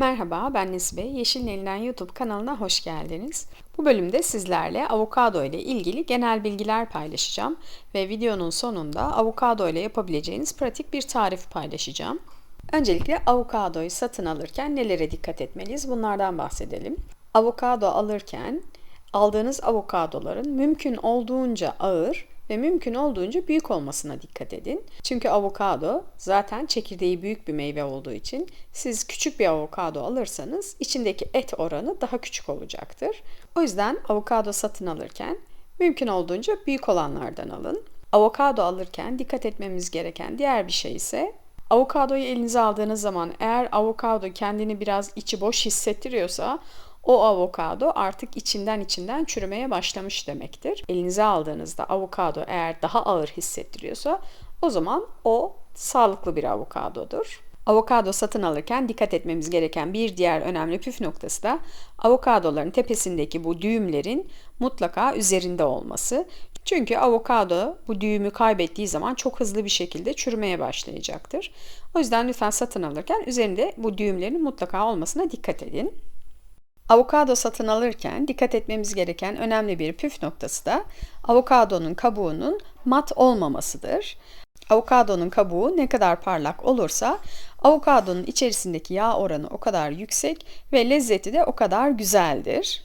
Merhaba, ben Nesibe. Yeşil Neli'den YouTube kanalına hoş geldiniz. Bu bölümde sizlerle avokado ile ilgili genel bilgiler paylaşacağım ve videonun sonunda avokado ile yapabileceğiniz pratik bir tarif paylaşacağım. Öncelikle avokadoyu satın alırken nelere dikkat etmeliyiz? Bunlardan bahsedelim. Avokado alırken aldığınız avokadoların mümkün olduğunca ağır ve mümkün olduğunca büyük olmasına dikkat edin. Çünkü avokado zaten çekirdeği büyük bir meyve olduğu için siz küçük bir avokado alırsanız içindeki et oranı daha küçük olacaktır. O yüzden avokado satın alırken mümkün olduğunca büyük olanlardan alın. Avokado alırken dikkat etmemiz gereken diğer bir şey ise avokadoyu elinize aldığınız zaman eğer avokado kendini biraz içi boş hissettiriyorsa o avokado artık içinden içinden çürümeye başlamış demektir. Elinize aldığınızda avokado eğer daha ağır hissettiriyorsa o zaman o sağlıklı bir avokadodur. Avokado satın alırken dikkat etmemiz gereken bir diğer önemli püf noktası da avokadoların tepesindeki bu düğümlerin mutlaka üzerinde olması. Çünkü avokado bu düğümü kaybettiği zaman çok hızlı bir şekilde çürümeye başlayacaktır. O yüzden lütfen satın alırken üzerinde bu düğümlerin mutlaka olmasına dikkat edin. Avokado satın alırken dikkat etmemiz gereken önemli bir püf noktası da avokadonun kabuğunun mat olmamasıdır. Avokadonun kabuğu ne kadar parlak olursa avokadonun içerisindeki yağ oranı o kadar yüksek ve lezzeti de o kadar güzeldir.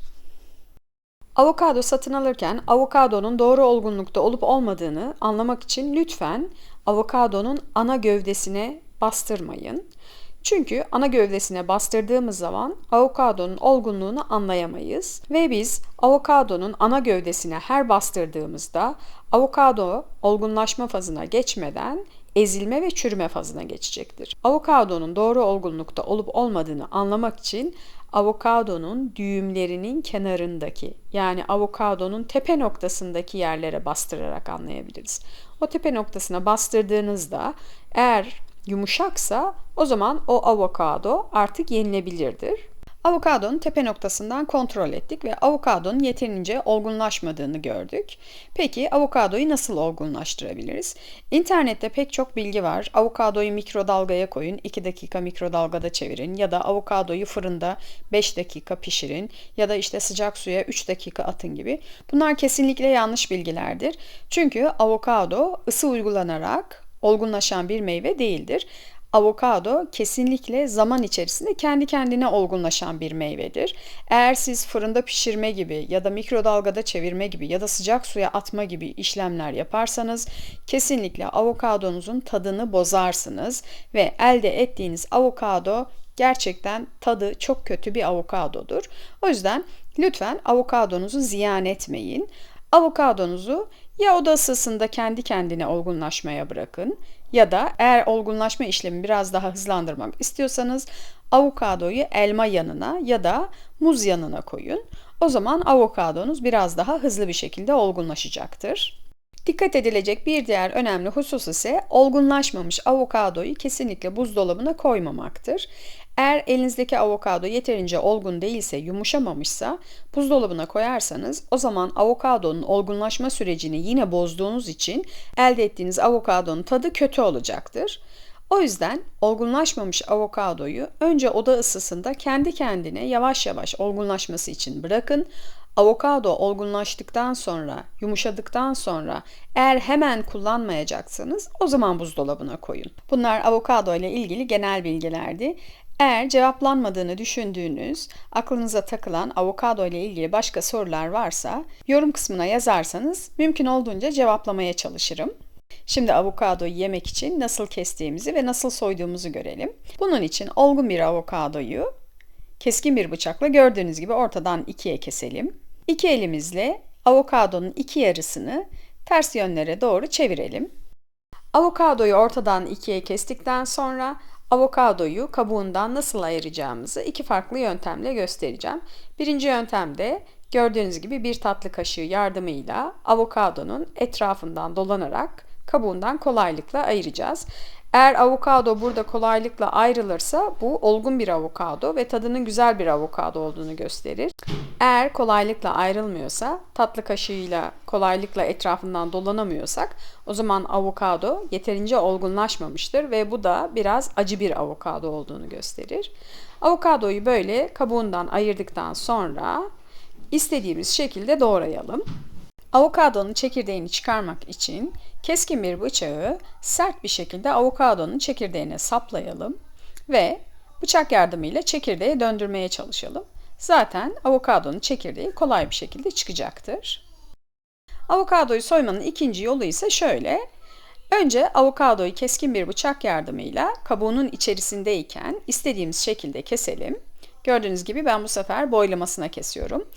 Avokado satın alırken avokadonun doğru olgunlukta olup olmadığını anlamak için lütfen avokadonun ana gövdesine bastırmayın. Çünkü ana gövdesine bastırdığımız zaman avokadonun olgunluğunu anlayamayız ve biz avokadonun ana gövdesine her bastırdığımızda avokado olgunlaşma fazına geçmeden ezilme ve çürüme fazına geçecektir. Avokadonun doğru olgunlukta olup olmadığını anlamak için avokadonun düğümlerinin kenarındaki yani avokadonun tepe noktasındaki yerlere bastırarak anlayabiliriz. O tepe noktasına bastırdığınızda eğer yumuşaksa o zaman o avokado artık yenilebilirdir. Avokadonun tepe noktasından kontrol ettik ve avokadonun yeterince olgunlaşmadığını gördük. Peki avokadoyu nasıl olgunlaştırabiliriz? İnternette pek çok bilgi var. Avokadoyu mikrodalgaya koyun, 2 dakika mikrodalgada çevirin ya da avokadoyu fırında 5 dakika pişirin ya da işte sıcak suya 3 dakika atın gibi. Bunlar kesinlikle yanlış bilgilerdir. Çünkü avokado ısı uygulanarak olgunlaşan bir meyve değildir. Avokado kesinlikle zaman içerisinde kendi kendine olgunlaşan bir meyvedir. Eğer siz fırında pişirme gibi ya da mikrodalgada çevirme gibi ya da sıcak suya atma gibi işlemler yaparsanız kesinlikle avokadonuzun tadını bozarsınız ve elde ettiğiniz avokado gerçekten tadı çok kötü bir avokadodur. O yüzden lütfen avokadonuzu ziyan etmeyin. Avokadonuzu ya oda ısısında kendi kendine olgunlaşmaya bırakın ya da eğer olgunlaşma işlemi biraz daha hızlandırmak istiyorsanız avokadoyu elma yanına ya da muz yanına koyun. O zaman avokadonuz biraz daha hızlı bir şekilde olgunlaşacaktır. Dikkat edilecek bir diğer önemli husus ise olgunlaşmamış avokadoyu kesinlikle buzdolabına koymamaktır. Eğer elinizdeki avokado yeterince olgun değilse, yumuşamamışsa buzdolabına koyarsanız o zaman avokadonun olgunlaşma sürecini yine bozduğunuz için elde ettiğiniz avokadonun tadı kötü olacaktır. O yüzden olgunlaşmamış avokadoyu önce oda ısısında kendi kendine yavaş yavaş olgunlaşması için bırakın. Avokado olgunlaştıktan sonra, yumuşadıktan sonra eğer hemen kullanmayacaksanız o zaman buzdolabına koyun. Bunlar avokado ile ilgili genel bilgilerdi. Eğer cevaplanmadığını düşündüğünüz, aklınıza takılan avokado ile ilgili başka sorular varsa yorum kısmına yazarsanız mümkün olduğunca cevaplamaya çalışırım. Şimdi avokadoyu yemek için nasıl kestiğimizi ve nasıl soyduğumuzu görelim. Bunun için olgun bir avokadoyu keskin bir bıçakla gördüğünüz gibi ortadan ikiye keselim. İki elimizle avokadonun iki yarısını ters yönlere doğru çevirelim. Avokadoyu ortadan ikiye kestikten sonra avokadoyu kabuğundan nasıl ayıracağımızı iki farklı yöntemle göstereceğim. Birinci yöntemde gördüğünüz gibi bir tatlı kaşığı yardımıyla avokadonun etrafından dolanarak kabuğundan kolaylıkla ayıracağız. Eğer avokado burada kolaylıkla ayrılırsa bu olgun bir avokado ve tadının güzel bir avokado olduğunu gösterir. Eğer kolaylıkla ayrılmıyorsa, tatlı kaşığıyla kolaylıkla etrafından dolanamıyorsak o zaman avokado yeterince olgunlaşmamıştır ve bu da biraz acı bir avokado olduğunu gösterir. Avokadoyu böyle kabuğundan ayırdıktan sonra istediğimiz şekilde doğrayalım. Avokadonun çekirdeğini çıkarmak için keskin bir bıçağı sert bir şekilde avokadonun çekirdeğine saplayalım ve bıçak yardımıyla çekirdeği döndürmeye çalışalım. Zaten avokadonun çekirdeği kolay bir şekilde çıkacaktır. Avokadoyu soymanın ikinci yolu ise şöyle. Önce avokadoyu keskin bir bıçak yardımıyla kabuğunun içerisindeyken istediğimiz şekilde keselim. Gördüğünüz gibi ben bu sefer boylamasına kesiyorum.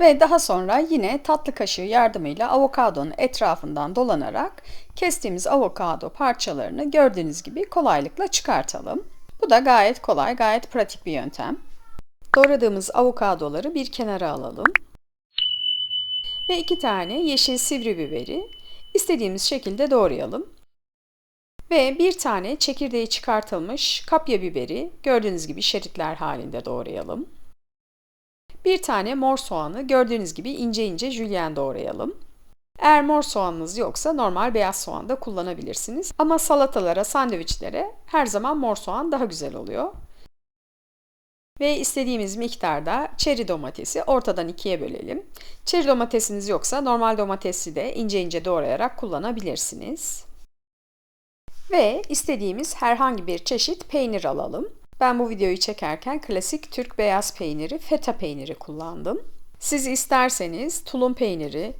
Ve daha sonra yine tatlı kaşığı yardımıyla avokadonun etrafından dolanarak kestiğimiz avokado parçalarını gördüğünüz gibi kolaylıkla çıkartalım. Bu da gayet kolay, gayet pratik bir yöntem. Doğradığımız avokadoları bir kenara alalım. Ve iki tane yeşil sivri biberi istediğimiz şekilde doğrayalım. Ve bir tane çekirdeği çıkartılmış kapya biberi gördüğünüz gibi şeritler halinde doğrayalım. Bir tane mor soğanı gördüğünüz gibi ince ince jülyen doğrayalım. Eğer mor soğanınız yoksa normal beyaz soğan da kullanabilirsiniz. Ama salatalara, sandviçlere her zaman mor soğan daha güzel oluyor. Ve istediğimiz miktarda çeri domatesi ortadan ikiye bölelim. Çeri domatesiniz yoksa normal domatesi de ince ince doğrayarak kullanabilirsiniz. Ve istediğimiz herhangi bir çeşit peynir alalım. Ben bu videoyu çekerken klasik Türk beyaz peyniri, feta peyniri kullandım. Siz isterseniz tulum peyniri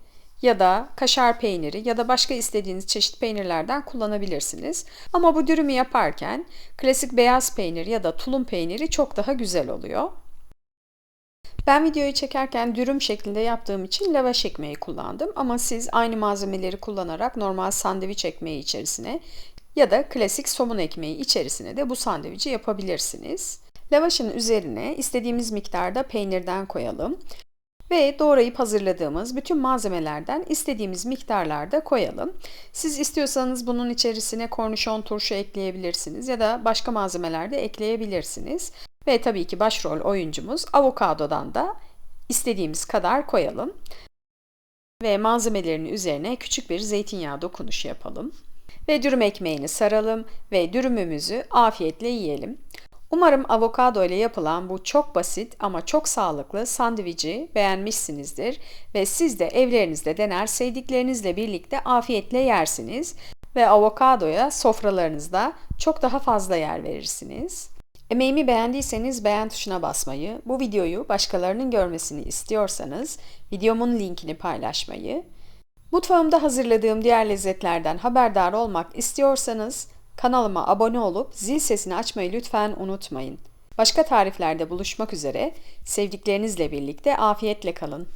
ya da kaşar peyniri ya da başka istediğiniz çeşit peynirlerden kullanabilirsiniz. Ama bu dürümü yaparken klasik beyaz peynir ya da tulum peyniri çok daha güzel oluyor. Ben videoyu çekerken dürüm şeklinde yaptığım için lavaş ekmeği kullandım ama siz aynı malzemeleri kullanarak normal sandviç ekmeği içerisine ya da klasik somun ekmeği içerisine de bu sandviçi yapabilirsiniz. Lavaşın üzerine istediğimiz miktarda peynirden koyalım ve doğrayıp hazırladığımız bütün malzemelerden istediğimiz miktarlarda koyalım. Siz istiyorsanız bunun içerisine kornişon turşu ekleyebilirsiniz ya da başka malzemeler de ekleyebilirsiniz. Ve tabii ki başrol oyuncumuz avokadodan da istediğimiz kadar koyalım. Ve malzemelerin üzerine küçük bir zeytinyağı dokunuşu yapalım ve dürüm ekmeğini saralım ve dürümümüzü afiyetle yiyelim. Umarım avokado ile yapılan bu çok basit ama çok sağlıklı sandviçi beğenmişsinizdir ve siz de evlerinizde dener sevdiklerinizle birlikte afiyetle yersiniz ve avokadoya sofralarınızda çok daha fazla yer verirsiniz. Emeğimi beğendiyseniz beğen tuşuna basmayı, bu videoyu başkalarının görmesini istiyorsanız videomun linkini paylaşmayı Mutfağımda hazırladığım diğer lezzetlerden haberdar olmak istiyorsanız kanalıma abone olup zil sesini açmayı lütfen unutmayın. Başka tariflerde buluşmak üzere sevdiklerinizle birlikte afiyetle kalın.